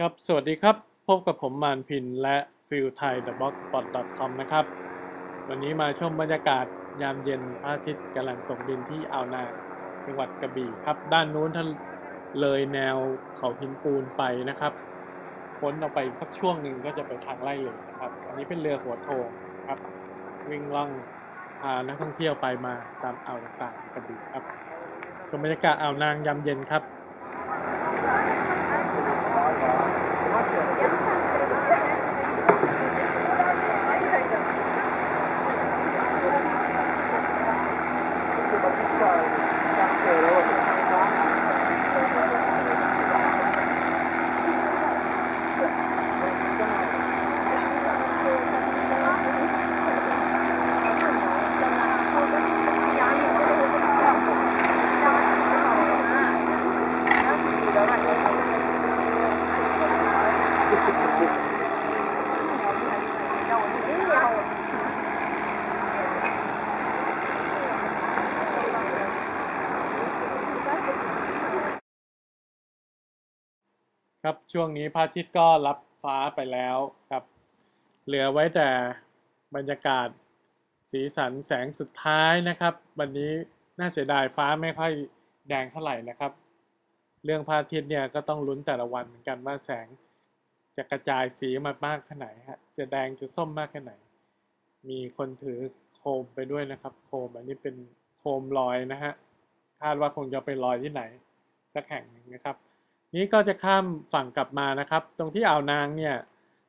ครับ สวัสดีครับ พบกับผมมานพินและฟิลไทย t h e b o x p o t c o m นะครับ วันนี้มาชมบรรยากาศยามเย็นพระอาทิตย์กำลังตกดินที่อ่าวนางจังหวัดกระบี่ครับ ด้านนู้นท่านเลยแนวเขาหินปูนไปนะครับพ้นออกไปสักช่วงหนึ่งก็จะไปทางไล่เลยนะครับ อันนี้เป็นเรือหัวโถงครับ วิ่งล่องพานักท่องเที่ยวไปมาตามอ่าวต่างๆกระบี่ครับชมบรรยากาศอ่าวนางยามเย็นครับ Yeah. ครับช่วงนี้พระอาทิตย์ก็รับฟ้าไปแล้วครับ เหลือไว้แต่บรรยากาศสีสันแสงสุดท้ายนะครับ วันนี้น่าเสียดายฟ้าไม่ค่อยแดงเท่าไหร่นะครับ เรื่องพระอาทิตย์เนี่ยก็ต้องลุ้นแต่ละวันเหมือนกันว่าแสงจะกระจายสีมามากแค่ไหนฮะจะแดงจะส้มมากแค่ไหน มีคนถือโคมไปด้วยนะครับ โคมอันนี้เป็นโคมลอยนะฮะคาดว่าคงจะไปลอยที่ไหนสักแห่งหนึ่งนะครับ นี้ก็จะข้ามฝั่งกลับมานะครับ ตรงที่อ่าวนางเนี่ย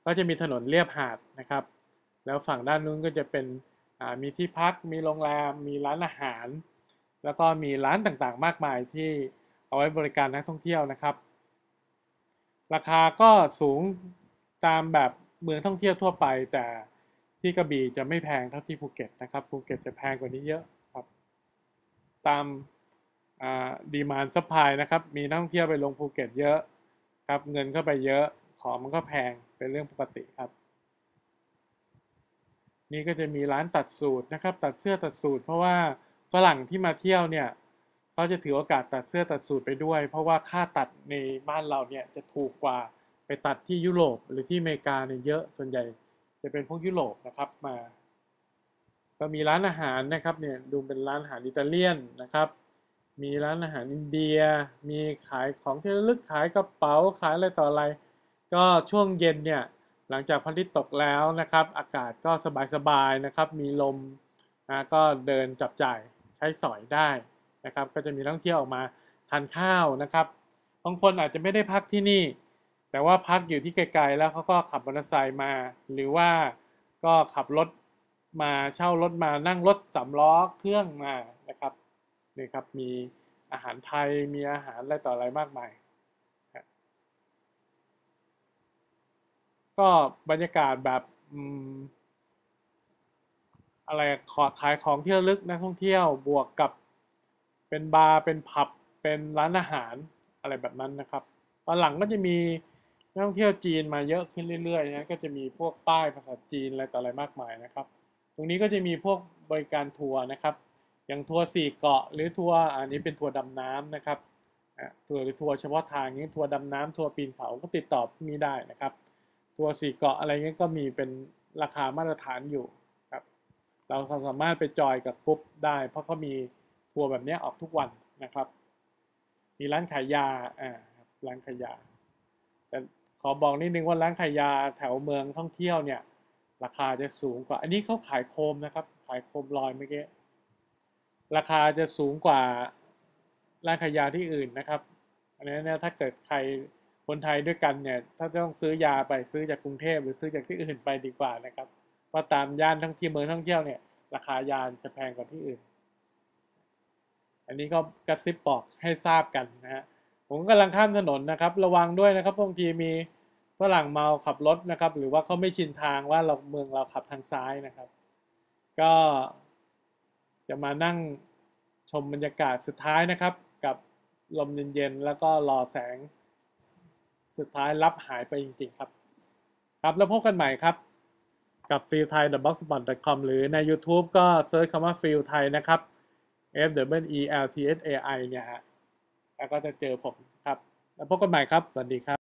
ก็จะมีถนนเลียบหาดนะครับ แล้วฝั่งด้านนู้นก็จะเป็นมีที่พัก มีโรงแรม มีร้านอาหาร แล้วก็มีร้านต่างๆ มากมายที่เอาไว้บริการนักท่องเที่ยวนะครับ ราคาก็สูงตามแบบเมืองท่องเที่ยวทั่วไป แต่ที่กระบี่จะไม่แพงเท่าที่ภูเก็ตนะครับ ภูเก็ตจะแพงกว่านี้เยอะครับ ตาม ดีมานซัพพลายนะครับ มีนักท่องเที่ยวไปลงภูเก็ตเยอะครับ เงินเข้าไปเยอะของมันก็แพงเป็นเรื่องปกติครับ นี่ก็จะมีร้านตัดสูตรนะครับ ตัดเสื้อตัดสูตร เพราะว่าฝรั่งที่มาเที่ยวเนี่ยเขาจะถือโอกาสตัดเสื้อตัดสูตรไปด้วย เพราะว่าค่าตัดในบ้านเราเนี่ยจะถูกกว่าไปตัดที่ยุโรปหรือที่อเมริกาเนี่ยเยอะส่วนใหญ่จะเป็นพวกยุโรปนะครับมา ก็มีร้านอาหารนะครับเนี่ยดูเป็นร้านอาหารอิตาเลียนนะครับ มีร้านอาหารอินเดีย มีขายของที่ระลึกขายกระเป๋าขายอะไรต่ออะไร ก็ช่วงเย็นเนี่ยหลังจากพระอาทิตย์ตกแล้วนะครับ อากาศก็สบายๆนะครับ มีลมนะก็เดินจับจ่ายใช้สอยได้นะครับ ก็จะมีนักท่องเที่ยวออกมาทานข้าวนะครับบางคนอาจจะไม่ได้พักที่นี่ แต่ว่าพักอยู่ที่ไกลๆแล้วเขาก็ขับมอเตอร์ไซค์มา หรือว่าก็ขับรถมาเช่ารถมานั่งรถสามล้อเครื่องมานะครับ นี่ครับมีอาหารไทยมีอาหารอะไรต่ออะไรมากมายก็บรรยากาศแบบอะไรขอขายของที่ระลึกนักท่องเที่ยวบวกกับเป็นบาร์เป็นผับเป็นร้านอาหารอะไรแบบนั้นนะครับ ตอนหลังก็จะมีนักท่องเที่ยวจีนมาเยอะขึ้นเรื่อยๆนะก็จะมีพวกป้ายภาษาจีนอะไรต่ออะไรมากมายนะครับ ตรงนี้ก็จะมีพวกบริการทัวร์นะครับ อย่างทัวร์สี่เกาะหรือทัวร์อันนี้เป็นทัวร์ดำน้ำนะครับทัวร์หรือทัวร์เฉพาะทางนี้ทัวร์ดำน้ำทัวร์ปีนเขาก็ติดต่อมีได้นะครับ ทัวร์สี่เกาะอะไรเงี้ยก็มีเป็นราคามาตรฐานอยู่ครับเราสามารถไปจอยกับกรุ๊ปได้ เพราะเขามีทัวร์แบบนี้ออกทุกวันนะครับ มีร้านขายยาอ่าร้านขายยา แต่ขอบอกนิดนึงว่าร้านขายยาแถวเมืองท่องเที่ยวเนี่ยราคาจะสูงกว่า อันนี้เขาขายโคมนะครับ ขายโคมลอยเมื่อกี้ ราคาจะสูงกว่าร้านขายยาที่อื่นนะครับ อันนี้เนี่ยถ้าเกิดใครคนไทยด้วยกันเนี่ย ถ้าต้องซื้อยาไปซื้อจากกรุงเทพหรือซื้อจากที่อื่นไปดีกว่านะครับเพราะตามย่านท่องเที่ยวเมืองท่องเที่ยวเนี่ย ราคายาจะแพงกว่าที่อื่น อันนี้ก็กระซิบบอกให้ทราบกันนะฮะผมกำลังข้ามถนนนะครับ ระวังด้วยนะครับบางทีมีฝรั่งเมาขับรถนะครับ หรือว่าเขาไม่ชินทางว่าเราเมืองเราขับทางซ้ายนะครับ ก็ จะมานั่งชมบรรยากาศสุดท้ายนะครับ กับลมเย็นๆแล้วก็รอแสงสุดท้ายรับหายไปจริงๆครับ ครับแล้วพบกันใหม่ครับ กับ f e e l t h a i t h e b o x s p o t c o m หรือใน YouTube ก็เซิร์ชคำว่า f e e l Thai นะครับ F W E L T S A I เนี่ยฮะแล้วก็จะเจอผมครับ แล้วพบกันใหม่ครับ สวัสดีครับ